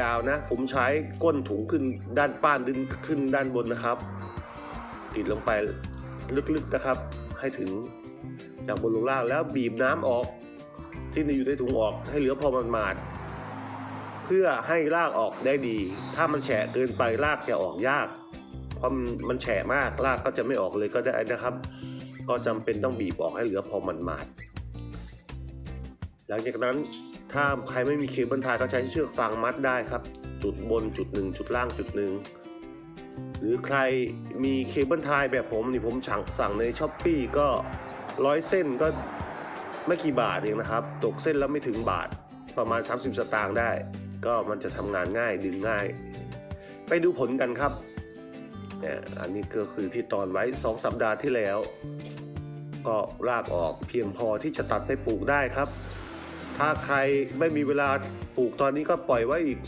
ยาวๆนะ ผมใช้ก้นถุงขึ้นด้านป้านดึงขึ้นด้านบนนะครับ ติดลงไปลึกๆนะครับ ให้ถึงจากบนลงล่างแล้วบีบน้ำออก ที่อยู่ในถุงออกให้เหลือพอมันมาดเพื่อให้รากออกได้ดี ถ้ามันแฉะเกินไปรากจะออกยาก เพราะมันมันแฉะมากรากก็จะไม่ออกเลยก็ได้นะครับ ก็จำเป็นต้องบีบออกให้เหลือพอมันมาดหลังจากนั้น ถ้าใครไม่มีเคเบิลไทยก็ใช้เชือกฟางมัดได้ครับ จุดบนจุดหนึ่งจุดล่างจุดหนึ่งหรือใครมีเคเบิลไทยแบบผมนี่ผมสั่งสั่งในช้อปปีก็ร้อยเส้นก็ไม่กี่บาทเองนะครับ ตกเส้นแล้วไม่ถึงบาทประมาณ 30 สตางค์ได้ ก็มันจะทำงานง่ายดึงง่าย ไปดูผลกันครับเนี่ยอันนี้ก็คือที่ตอนไว้ 2 สัปดาห์ที่แล้ว ก็รากออกเพียงพอที่จะตัดไปปลูกได้ครับ ถ้าใครไม่มีเวลาปลูกตอนนี้ก็ปล่อยไว้อีก